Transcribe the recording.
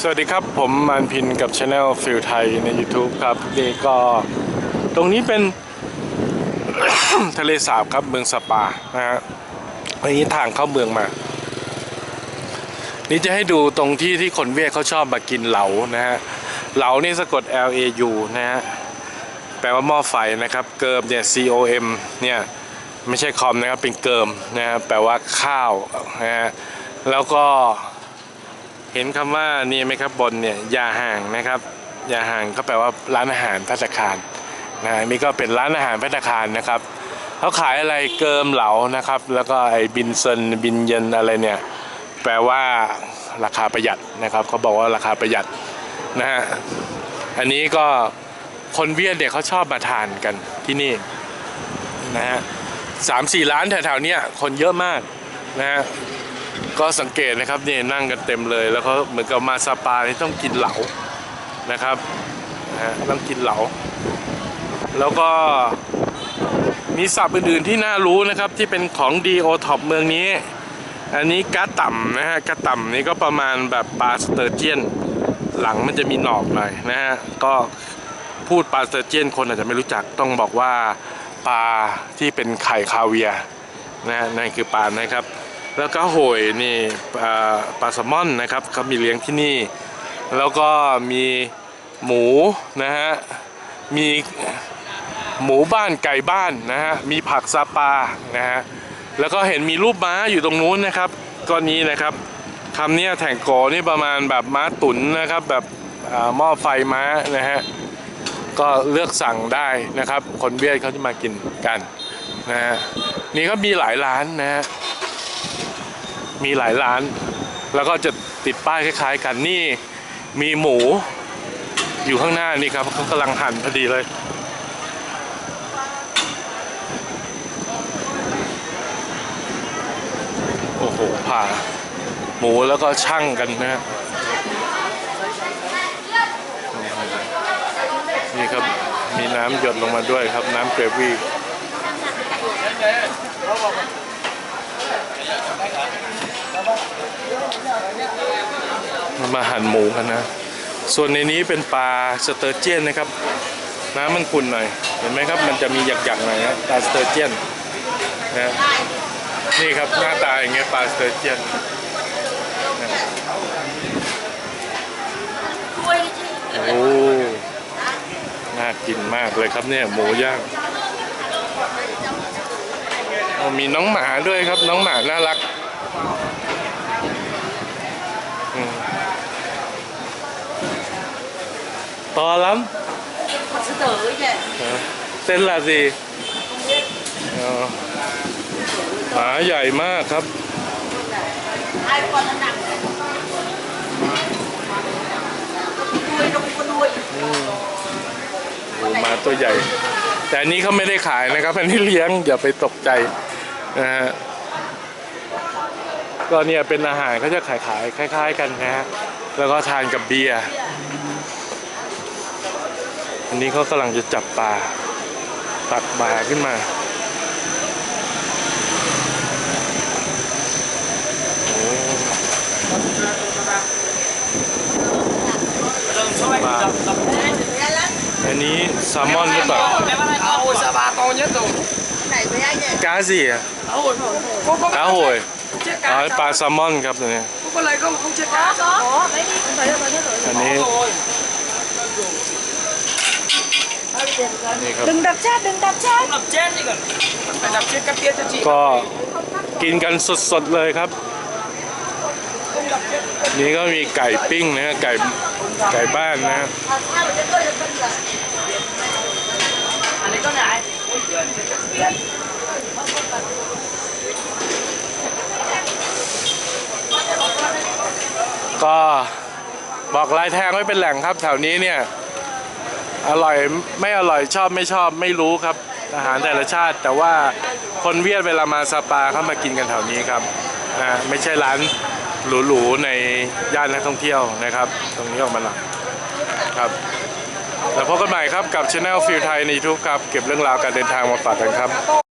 สวัสดีครับ ผมมันพินกับช anel ฟิลไทยใน YouTube ครับนี่ก็ตรงนี้เป็น ทะเลสาบครับเมืองสปานะฮะอันนี้ทางเข้าเมืองมา นี่จะให้ดูตรงที่ที่คนเวียดเขาชอบมากินเหลานะฮะเหลานี่สะกด L A U นะฮะแปลว่าหม้อไฟนะครับ เกิมเนี่ย C O M เนี่ยไม่ใช่คอมนะครับเป็นเกิมนะฮะแปลว่าข้าวนะฮะแล้วก็ เห็นคำว่านี่ไหมครับบนเนี่ยยาห่างนะครับยาห่างก็แปลว่าร้านอาหารพัตคารนะนี่ก็เป็นร้านอาหารพัตคารนะครับเขาขายอะไรเกิมเหลานะครับ แล้วก็ไอ้บินเซนบินเยนอะไรเนี่ยแปลว่าราคาประหยัดนะครับเขาบอกว่าราคาประหยัดนะฮะอันนี้ก็คนเวียดเนี่ยเขาชอบมาทานกันที่นี่นะฮะสามสี่ร้านแถวๆเนี้ยคนเยอะมากนะฮะ ก็สังเกตนะครับนี่นั่งกันเต็มเลย แล้วก็เหมือนกับมาสปาที่ต้องกินเหลานะครับนะฮะต้องกินเหลา แล้วก็มีศัพท์อื่นๆที่น่ารู้นะครับที่เป็นของดีโอท็อปเมืองนี้ อันนี้กาต่ำนะฮะกาต่ำนี่ก็ประมาณแบบปลาสเตอร์เจียน หลังมันจะมีหนอกหน่อยนะฮะก็พูดปลาสเตอร์เจียนคนอาจจะไม่รู้จักต้องบอกว่าปลาที่เป็นไข่คาเวียนะฮะนั่นคือปลานะครับ แล้วก็โหยนี่ปลาแซลมอนนะครับเขามีเลี้ยงที่นี่ แล้วก็มีหมูนะฮะมีหมูบ้านไก่บ้านนะฮะมีผักซาปานะฮะแล้วก็เห็นมีรูปม้าอยู่ตรงนู้นนะครับก็นี้นะครับคำนี้แถงโกนี่ประมาณแบบม้าตุ๋นนะครับแบบหม้อไฟม้านะฮะก็เลือกสั่งได้นะครับ คนเวียดเขาจะมากินกันนะฮะนี่ก็มีหลายร้านนะฮะ มีหลายร้าน แล้วก็จะติดป้ายคล้าย ๆ กันนี่มีหมู อยู่ข้างหน้านี่ครับเขากำลังหั่นพอดีเลย โอ้โหผ่าหมูแล้วก็ช่างกันนะฮะนี่ครับมีน้ำหยดลงมาด้วยครับน้ำเกรวี่ มาหั่นหมูกันนะ ส่วนในนี้เป็นปลาสเตอร์เจียนนะครับ น้ำมันขุ่นหน่อยเห็นไหมครับ มันจะมีหยักๆหน่อยนะปลาสเตอร์เจียนนะนี่ครับหน้าตาอย่างเงี้ยปลาสเตอร์เจียนโอ้น่ากินมากเลยครับเนี่ยหมูย่างมีน้องหมาด้วยครับน้องหมาน่ารัก to lắm sư tử vậy Ờ. tên là gì Ờ. hả dày mát ครับ hai con nó nặng nuôi nó không có nuôi โอ้มาตัวใหญ่ แต่อันนี้เขาไม่ได้ขายนะครับ อันนี้เลี้ยงอย่าไปตกใจนะฮะก็เนี่ยเป็นอาหารเขาจะขายขายๆคล้าย ๆ กันนะฮะแล้วก็ทานกับเบียร์อั นนี้เขากำลังจะจับปลาตักปลาขึ้นมาอันนี้แซลมอนหรือเปล่า Cá hồi sa ba to nhất rồi. cái này với anh này กาสิอะ Cá hồi mà có có กาโหยอ๋อปลาแซลมอนครับตัวนี้ Có con này không không chết cá. có đấy đi không thấy đâu thấy rồi อันนี้ Rồi. นี่ครับ đừng đập chết đừng đập chết Không đập chết đi còn. Phải đập chết các kia cho chị. ก็กินกันสดๆเลยครับ นี่ก็มีไก่ปิ้งนะฮะไก่ไก่บ้านนะฮะ à, sao mà cái tôi được phân là À, lấy con này. ก็บอกลายแทงไว้เป็นแหล่งครับ แถวนี้เนี่ย อร่อยไม่อร่อยชอบไม่ชอบไม่รู้ครับอาหารแต่ละชาติ แต่ว่าคนเวียดเวลามาสปาเข้ามากินกันแถวนี้ครับนะไม่ใช่ร้านหรูๆในย่านนักท่องเที่ยวนะครับ ตรงนี้ออกมาหลักครับแล้วพบกันใหม่ครับกับช anel ฟิลไทยในทุกครับ เก็บเรื่องราวการเดินทางมาฝากกันครับ